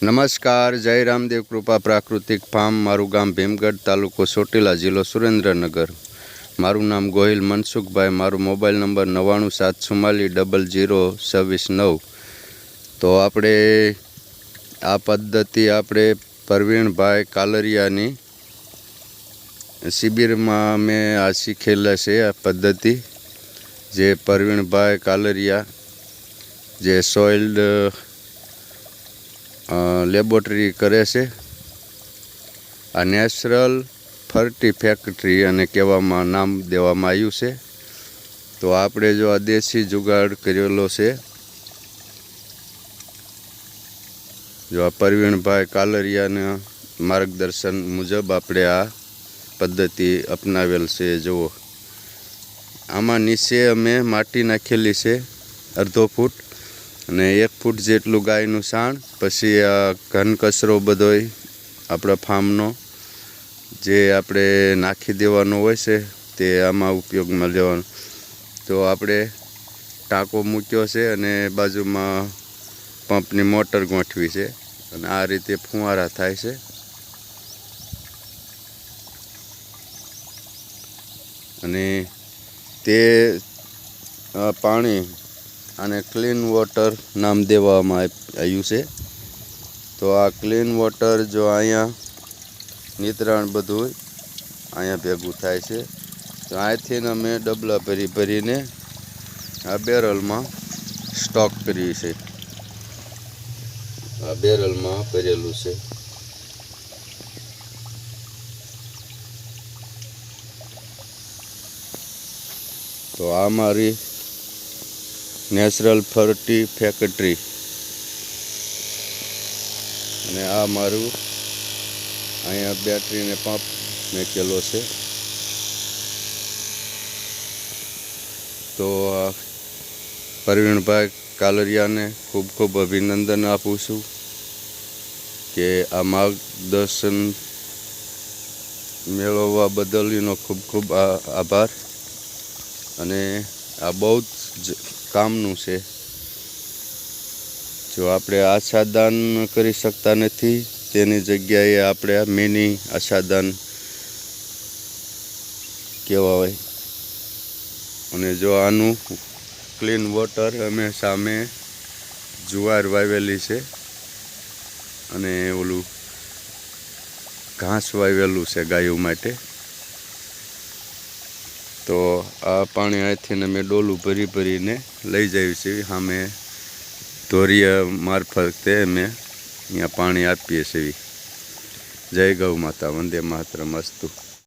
નમસ્કાર, જય રામદેવ કૃપા પ્રાકૃતિક ફાર્મ, મારું ગામ ભીમગઢ તાલુકો ચોટીલા જિલ્લો સુરેન્દ્રનગર. મારું નામ ગોહિલ મનસુખભાઈ, મારો મોબાઈલ નંબર નવ્વાણું સાત ચુમ્માલીસ ડબલ જીરો છવ્વીસ નવ. તો આપણે આ પદ્ધતિ આપણે પ્રવીણભાઈ કાલરિયાની શિબિરમાં મેં આ શીખેલા છે આ પદ્ધતિ, જે પ્રવીણભાઈ કાલરિયા, જે સોઇલ્ડ લેબોરેટરી કરે છે. આ નેચરલ ફર્ટી ફેક્ટરી અને કહેવામાં નામ દેવામાં આવ્યું છે. તો આપણે જો આ દેશી જુગાડ કરેલો છે. જો આ પરવીણભાઈ કાલરિયાના માર્ગદર્શન મુજબ આપણે આ પદ્ધતિ અપનાવેલ છે, જુઓ. આમાં નીચે અમે માટી નાખેલી છે, અડધો ફૂટ. અને એક ફૂટ જેટલું ગાયનું સાણ, પછી આ ઘન કચરો બધોય આપણા ફાર્મનો, જે આપણે નાખી દેવાનો હોય છે, તે આમાં ઉપયોગમાં લેવાનો. તો આપણે ટાંકો મૂક્યો છે અને બાજુમાં પંપની મોટર ગોઠવી છે, અને આ રીતે ફુવારા થાય છે. અને તે પાણી આને ક્લીન વોટર નામ દેવામાં આવ્યું છે. તો આ ક્લીન વોટર જો અહીંયા નિતરાણ બધું અહીંયા ભેગું થાય છે. તો અહીંથી અમે ડબલા ભરી ભરીને આ બેરલમાં સ્ટોક કરીએ છે આ બેરલમાં ભરેલું છે. તો આ મારી નેચરલ ફર્ટી ફેક્ટરી. અને આ મારું અહીંયા બેટરીને પંપ મેકેલો છે. તો પ્રવીણભાઈ કાલરિયાને ખૂબ ખૂબ અભિનંદન આપું છું કે આ માર્ગદર્શન મેળવવા બદલ એનો ખૂબ ખૂબ આભાર અને આ બહુ જ કામનું છે. જો આપણે આશાદાન કરી શકતા નથી, તેની જગ્યાએ આપણે આ મિની કહેવા કહેવાય. અને જો આનું ક્લીન વોટર અમે સામે જુવાર વાવેલી છે. અને ઓલું ઘાસ વાવેલું છે ગાયો માટે. તો આ પાણી અહીંથી અમે ડોલું ભરી ભરીને લઈ જઈએ છીએ અમે ધોરિયા મારફતે અમે અહીંયા પાણી આપીએ છીએ. જય ગૌ માતા, વંદે માતરમ, અસ્તુ.